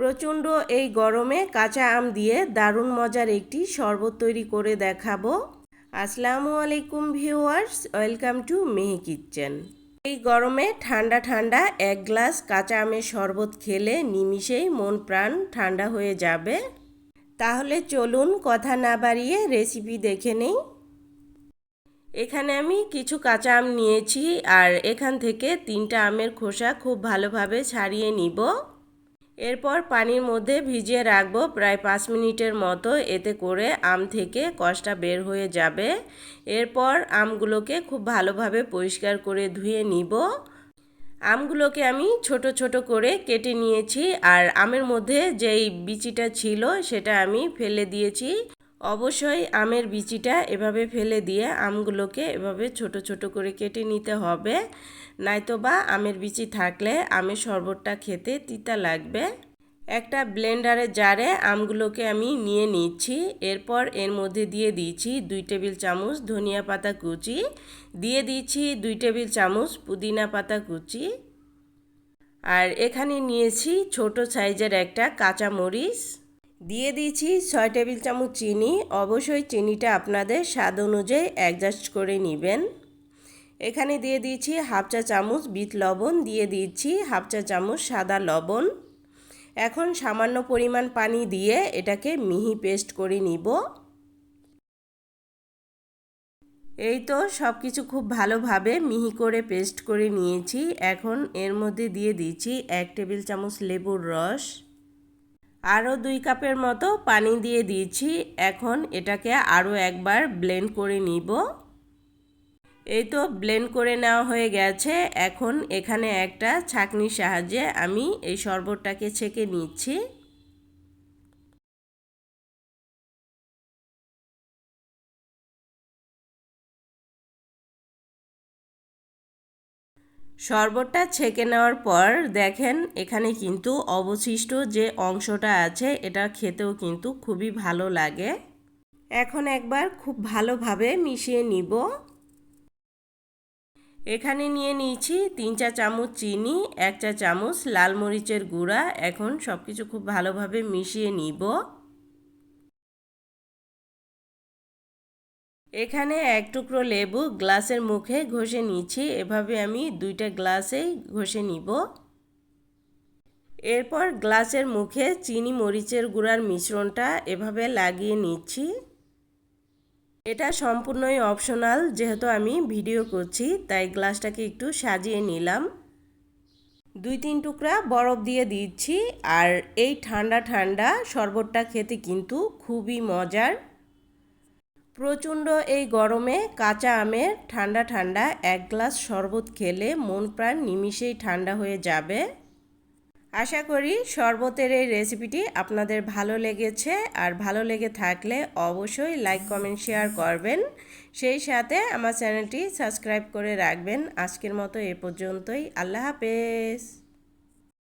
প্রচণ্ড এই গরমে কাঁচা আম দিয়ে দারুণ মজার একটি শরবত তৈরি করে দেখাবো। আসসালামু আলাইকুম viewers, welcome to Mehi kitchen. এই গরমে ঠান্ডা ঠান্ডা এক গ্লাস কাঁচা আমের শরবত খেলে নিমিষেই মন প্রাণ ঠান্ডা হয়ে যাবে। তাহলে চলুন কথা না বাড়িয়ে রেসিপি দেখে নেই। এখানে আমি কিছু কাঁচা আম নিয়েছি আর এখান থেকে তিনটা আমের খোসা খুব ভালোভাবে ছাড়িয়ে নিব। এরপর পানির মধ্যে ভিজিয়ে রাখব প্রায় পাঁচ মিনিটের মতো। এতে করে আম থেকে কষটা বের হয়ে যাবে। এরপর আমগুলোকে খুব ভালোভাবে পরিষ্কার করে ধুয়ে নিব। আমগুলোকে আমি ছোট ছোট করে কেটে নিয়েছি। আর আমের মধ্যে যেই বিচিটা ছিল সেটা আমি ফেলে দিয়েছি। অবশ্যই আমের বিচিটা এভাবে ফেলে দিয়ে আমগুলোকে এভাবে ছোট ছোট করে কেটে নিতে হবে। নয়তো বা আমের বিচি থাকলে আমের শরবতটা খেতে তিতা লাগবে। একটা ব্লেন্ডারের জারে আমগুলোকে আমি নিয়ে নিচ্ছি। এরপর এর মধ্যে দিয়ে দিয়েছি দুই টেবিল চামচ ধনিয়া পাতা কুচি, দিয়ে দিচ্ছি দুই টেবিল চামচ পুদিনা পাতা কুচি। আর এখানে নিয়েছি ছোট সাইজের একটা কাঁচা মরিচ দিয়ে দিয়েছি ছয় টেবিল চামচ চিনি। অবশ্যই চিনিটা আপনাদের স্বাদ অনুযায়ী অ্যাডজাস্ট করে নেবেন। এখানে দিয়ে দিয়েছি হাফ চা চামচ বিট লবণ, দিয়ে দিচ্ছি হাফ চা চামচ সাদা লবণ। এখন সামান্য পরিমাণ পানি দিয়ে এটাকে মিহি পেস্ট করে নিব। এই তো সব কিছু খুব ভালোভাবে মিহি করে পেস্ট করে নিয়েছি। এখন এর মধ্যে দিয়ে দিচ্ছি এক টেবিল চামচ লেবুর রস। আরও দুই কাপের মতো পানি দিয়ে দিয়েছি। এখন এটাকে আরও একবার ব্লেন্ড করে নিব। এই তো ব্লেন্ড করে নেওয়া হয়ে গেছে। এখন এখানে একটা ছাকনির সাহায্যে আমি এই শরবতটাকে ছেঁকে নিচ্ছি। শরবতটা ছেঁকে নেওয়ার পর দেখেন এখানে কিন্তু অবশিষ্ট যে অংশটা আছে, এটা খেতেও কিন্তু খুবই ভালো লাগে। এখন একবার খুব ভালোভাবে মিশিয়ে নিব। এখানে নিয়ে নিয়েছি তিন চা চামচ চিনি, এক চা চামচ লাল মরিচের গুঁড়া। এখন সব কিছু খুব ভালোভাবে মিশিয়ে নিব। এখানে এক টুকরো লেবু গ্লাসের মুখে ঘষে নিচ্ছি। এভাবে আমি দুইটা গ্লাসেই ঘষে নিব। এরপর গ্লাসের মুখে চিনি, মরিচের গুঁড়ার মিশ্রণটা এভাবে লাগিয়ে নিচ্ছি। এটা সম্পূর্ণই অপশনাল, যেহেতু আমি ভিডিও করছি, তাই গ্লাসটাকে একটু সাজিয়ে নিলাম। দুই তিন টুকরা বরফ দিয়ে দিচ্ছি, আর এই ঠান্ডা ঠান্ডা শরবতটা খেতে কিন্তু খুবই মজার। প্রচণ্ড এই গরমে কাঁচা আমের ঠান্ডা ঠান্ডা এক গ্লাস শরবত খেলে মন প্রাণ নিমিষেই ঠান্ডা হয়ে যাবে। আশা করি শরবতের এই রেসিপিটি আপনাদের ভালো লেগেছে। আর ভালো লেগে থাকলে অবশ্যই লাইক, কমেন্ট, শেয়ার করবেন। সেই সাথে আমার চ্যানেলটি সাবস্ক্রাইব করে রাখবেন। আজকের মতো এ পর্যন্তই। আল্লাহ হাফেজ।